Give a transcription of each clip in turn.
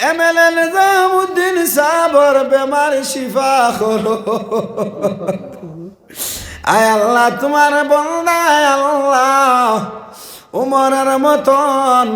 MLA Nizamuddin সাবর বেমার শিফা شفا আয় আল্লাহ তোমার বন্দায় আল্লাহ উমরের মতন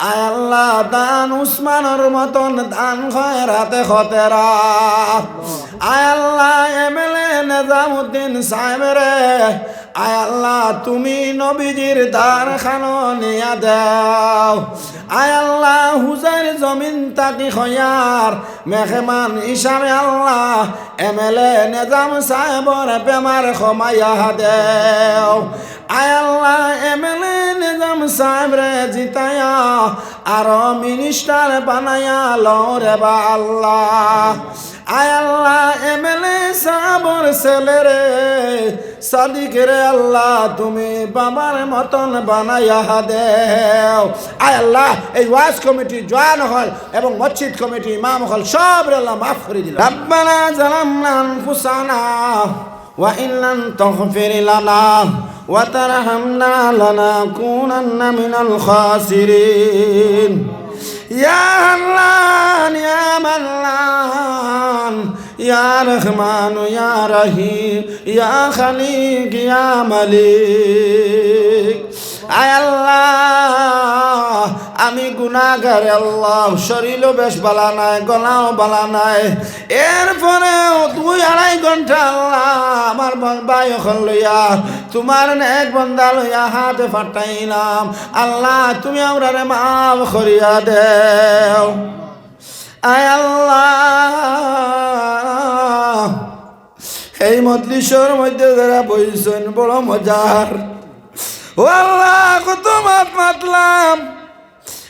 আল্লাহ দান উসমানের মতন দান খয়রাতে খতেরা। আল্লাহ এমএলএ নিজামুদ্দিন সাহেবরে আয় আল্লাহ তুমি নবীজির দ্বার খানো নিয়া দাও। আল্লাহ হুজার জমিন তাকি খয়ার। মেহমান হিসাবে আল্লাহ এমএলএ নিজাম সাহেবর বেমার ক্ষমাইয়া দেও আল্লাহ এমএলএ নিজাম সাহেব রে জিতায়া আর মিনিস্টার বানায়া লরে বা আল্লাহ। আয় আল্লাহ, এমএলএ সাবর ছেলে রে। সাদিক রে আল্লাহ, তুমি বাবার মতন বানাইয়া দেও। আয় আল্লাহ, এই ওয়াজ কমিটি জয়েন হল এবং মসজিদ কমিটি ইমাম হল, সব রে আল্লাহ মাফ করে দিল। রব্বানা জালামনা আনফুসানা। وإن لم تغفر لنا وترحمنا لنكونن من الخاسرين يا الله يا منان يا رحمن يا رحيم يا خليق يا مليك أي الله আমি গুনাগার আল্লাহ, শরীরও বেশ বালা নাই, গলাও বালা নাই। এরপরেও দুই আড়াই ঘণ্টা আল্লাহ আমার ভাই এখন লইয়া তোমার এক বন্দা লইয়া হাতে ফাটাইলাম। আল্লাহ, তুমি আমরা রে মাফ করিয়া দেও। আয় আল্লাহ, এই মজলিসের মধ্যে যারা বইছেন, বড় মজার। ও আল্লাহ, কত মাত মাতলাম।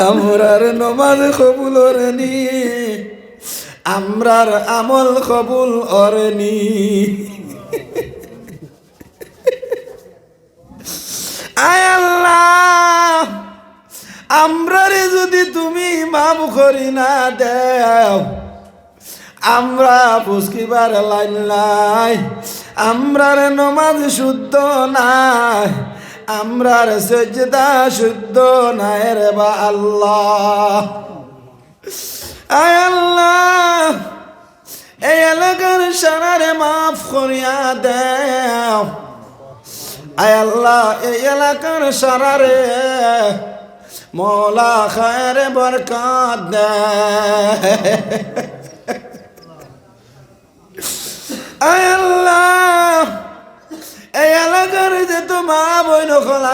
আমরার নমাজ কবুল অরনি আমরার আমল কবুল আল্লাহ, আমরারে যদি তুমি মাফ করি না দেও, আমরা পুষ্কিবার লাইন নাই, আমরার নমাজ শুদ্ধ নাই। আমরার সজদা শুদ্ধ নাই রে বা আল্লাহ। আয় আল্লাহ, এই এলাকার সারারে মাফ করিয়া দেও। আয় আল্লাহ, এই এলাকার সারারে মোলা খায়ের বরকাত দে আয় আল্লাহ এই এলাকার যে তো মা বই নকল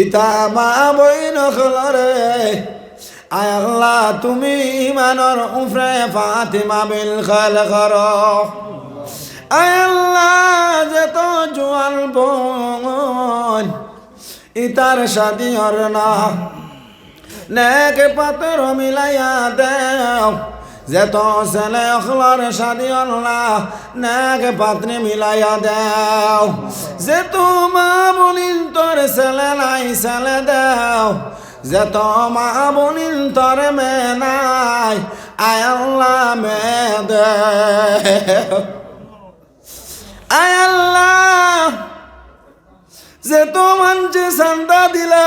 ইতা মা বই নকল রে আয় আল্লাহ, তুমি ইমানর উফরে ফাতিমা বিল খাল কর আয় আল্লাহ, যে তো জোয়াল বোন ইতার শাদি না। নেক পাতর মিলাইয়া দেও। যে তো ছেলে অখলার শাদি আল্লাহ, নাক পাত্রে মিলাইয়া দেও। যে তো মা বলিন তোর ছেলে নাই ছেলে দেও। যে তো মা বলিন তোর মে নাই, আয় আল্লাহ মে দেও। আয় যে তো মানছে সান্দা দিলা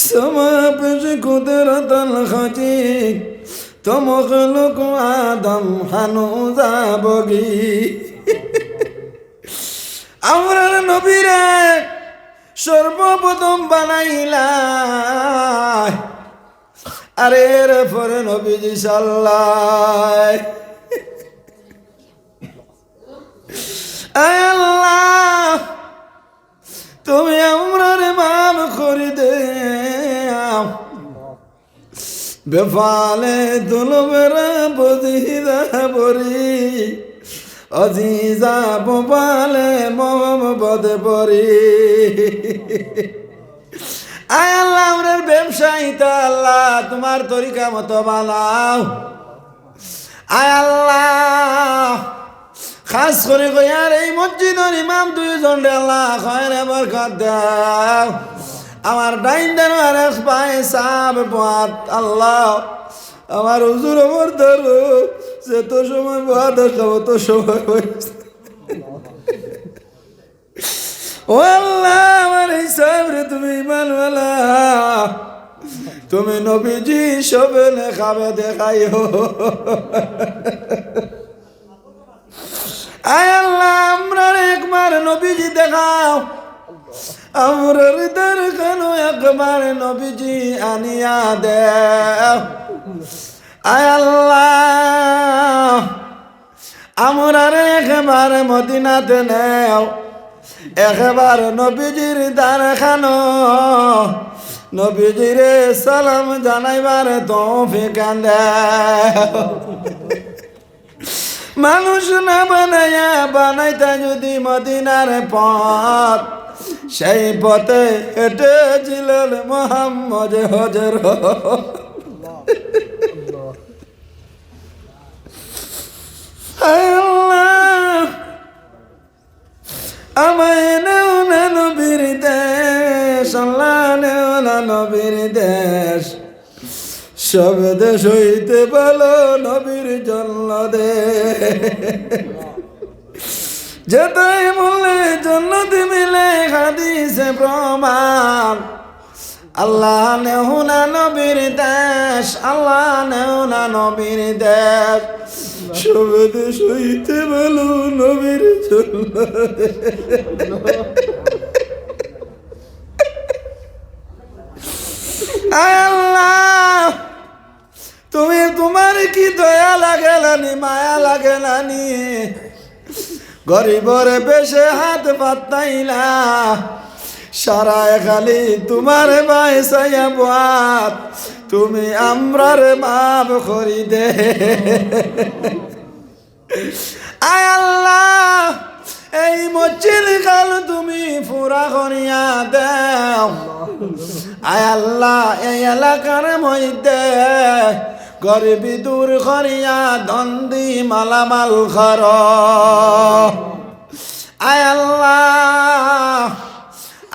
সমা পেশ কুদরতন খজি তো মখলক আদম হানু যাবগি আমরা নবীরে সর্বপ্রথম বানাইলা আরে রে পরে নবীজি সাল্লাই আয় আল্লাহ তুমি আমরার মাম করি দে বেফালে দুলবের বুঝিদা বরি। অজিজা বোপালে বদ পরি আয় আল্লাহ আমরার ব্যবসায়ীটা আল্লাহ, তোমার তরিকা মতো বানাও। আয় আল্লাহ, খাস করে কইয়ার এই মসজিদের ইমাম দুইজন আল্লাহ, খয়ের বরকত দাও। আমার ডাইন দেন আর পায় সাব বাত আল্লাহ। আমার হুজুর আমার ধরো যে তো সময় বাদ আসলাম তো সময় ও আল্লাহ, আমার হিসাব রে, তুমি ইমানওয়ালা। তুমি নবীজি সবে খাবে, দেখাইও। আয় আল্লাহ, আমরা একবার নবীজি দেখাও। আমরা হৃদয় কেন একবার নবীজি আনিয়া দে। আয় আল্লাহ আমরা একবার মদিনাতে নেও। একবার নবীজির দ্বার খানো নবীজিরে সালাম জানাইবার তৌফিক দেও মানুষ না বানাইয়া বানাইতা যদি মদিনার পথ সেই পথে হেঁটে ছিলেন মোহাম্মদ হজর আমায় দেশ নবীর দেশ। সব দেশ হইতে ভালো নবীর জন্য দে যেটাই বললে, জন্নত মিলে হাদিসে প্রমাণ। আল্লাহ নেহুনা নবীর দেশ, আল্লাহ নেহুনা নবীর দেশ। সব দেশ হইতে ভালো নবীর জন্য। তুমি তোমার কি দয়া লাগে নানি, মায়া লাগে নানি? গরিবরে বেশে হাত পাতাইলা সারা খালি তোমার বাইসাইয়া বাত তুমি আমরার মাপ করি দে। আয় আল্লাহ, এই মসজিদ কাল তুমি ফুরা করিয়া দেও। আয় আল্লাহ, এই এলাকার মধ্যে গরিবি দূর করিয়া দন্দি মালামাল খর আয় আল্লাহ,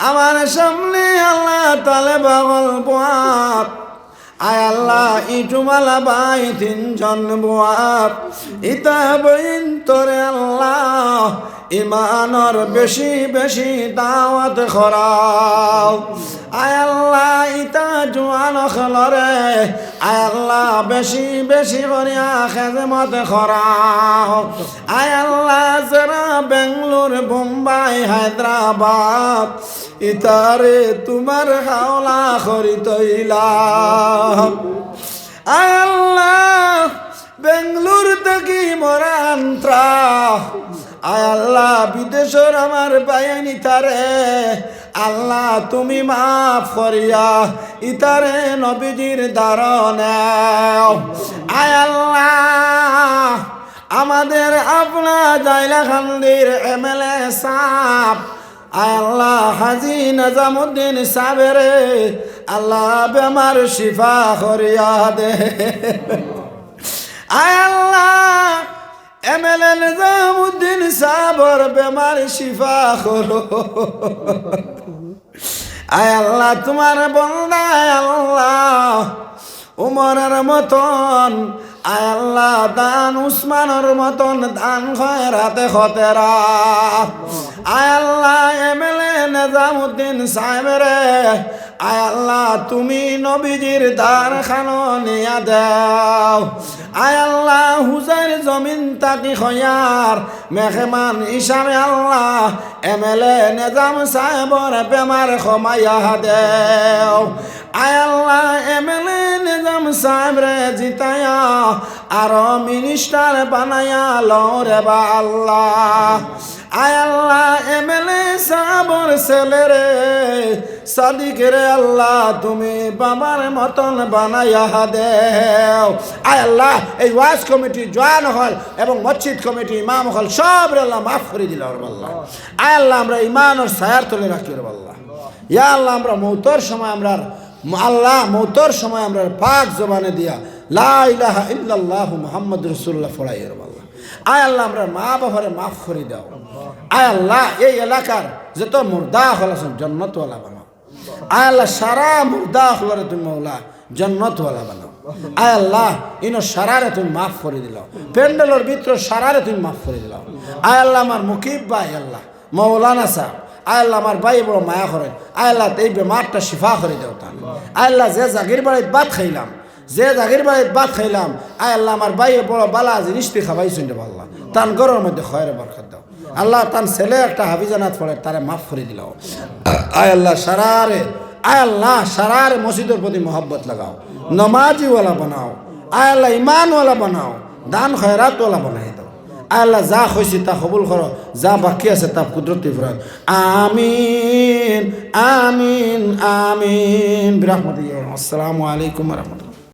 আমার সামনে আল্লাহ তালে বাগল পাপ আয় আল্লাহ ইটুমালা বাই তিনজন বুয়াত ইতা বইন তোরে আল্লাহ, ইমানর বেশি বেশি দাওয়াত খরাও। আয় আল্লাহ, ইতা জোয়ান খলরে। আয় আল্লাহ, বেশি বেশি করিয়া খেজমত খরাও আয় আল্লাহ যারা বেঙ্গলোর, বোম্বাই, হায়দ্রাবাদ। ইতারে তোমার হাওলা করি তৈলা। আয় আল্লাহ, বেঙ্গলোর থেকে মরান্ত্রা। আল্লাহ বিদেশর আমার বায়ানি তারে। আল্লাহ তুমি মাফ করিয়া ইতারে নবীজির দারণে। আয় আল্লাহ, আমাদের আপনা জাইলা খান্দির এ সাপ আল্লাহ, হাজি নাজামুদ্দিন সাবেরে আল্লাহ বেমার শিফা করিয়া দে। আয় আল্লাহ এমএলএ নিজামুদ্দিন সাবর বেমার শিফা করো আয় আল্লাহ, তোমার বন্দায় আল্লাহ, উমরের মতন, আয় আল্লাহ, দান উসমানের মতন, দান খয়রাতে খতেরা। আয় আল্লাহ, এমএলএ নিজামুদ্দিন সাহেবরে আয় আল্লাহ তুমি নবীজির দ্বার খানো নিয়া দাও। আয় আল্লাহ হুজাইর জমিন তাকি খয়ার। মেহমান হিসাবে আল্লাহ এম এল এ নিজাম সাহেবর বেমার ক্ষমাইয়া দেও। আয় আল্লাহ এমএলএ নিজাম সাহেব রে জিতায়া, আর মিনিস্টার বানায়া লরে বা আল্লাহ। আয় আল্লাহ এমএলএ সাহেবর ছেলে রে সাদিক রে আল্লাহ, তুমি বাবার মতন বানাইয়া দেও। আয় আল্লাহ, এই ওয়াজ কমিটি জয়ান হল এবং মসজিদ কমিটি ইমাম হল, সব আল্লাহ মাফ করে দিল আল্লাহ। আয় আল্লাহ, আমরা ইমান ওর সায়ার তুলে রাখি আল্লাহ। ইয়া আল্লাহ, আমরা মৌতর সময় আমরা আল্লাহ, মৌতর সময় আমরা পাক জবানে দিয়া লা ইলাহা ইল্লাল্লাহু মুহাম্মদ রাসূলুল্লাহ ফড়াই রে আল্লাহ। আয় আল্লাহ, আমরা মা বাবারে মাফ করে দাও। আয় আল্লাহ, এই এলাকার যত মুর্দা হল আছেন জন্নতওয়ালা বানাও আল্লাহ সারা মুর্দা হলরে তুমি মৌলা জন্নতওয়ালা বানাও আয় আল্লাহ সারারে তুমি মাফ করে দিলাও প্যান্ডেলের ভিতর সারারে তুমি মাফ করে দিলাও আয় আল্লাহ আমার মুকিব ভাই আল্লাহ। মৌলানা আল্লাহ আমার ভাই বড় মায়া করেন। আল্লাহ এই বেমারটা শিফা করে দেও আয় আল্লাহ যে জাগির বাড়িতে ভাত খাইলাম, যে জাগির বাড়িতে ভাত খাইলাম আল্লাহ আমার ভাই বড় বালা জিনিস তুই খাবাই শুনতে পারলাম তান গরমের মধ্যে খয়ের বরকত দাও। আল্লাহ তান ছেলে একটা হাফিজানাত পড়ে, তারে মাফ করে দিল। আয় আল্লাহ সারারে, আয় আল্লাহ সারারে মসজিদের প্রতি মহব্বত লাগাও। নমাজিওয়ালা বানাও, আয় আল্লাহ ইমানওয়ালা বানাও, দান খয়রাতওয়ালা বানাই দাও। আয় আল্লাহ যা হয়েছে তা কবুল করো, যা বাকি আছে তা কুদরতি ফুরান আমিন আমিন আমিন। বিরাহমতি, আসসালামু আলাইকুম রহমতুল্লাহ।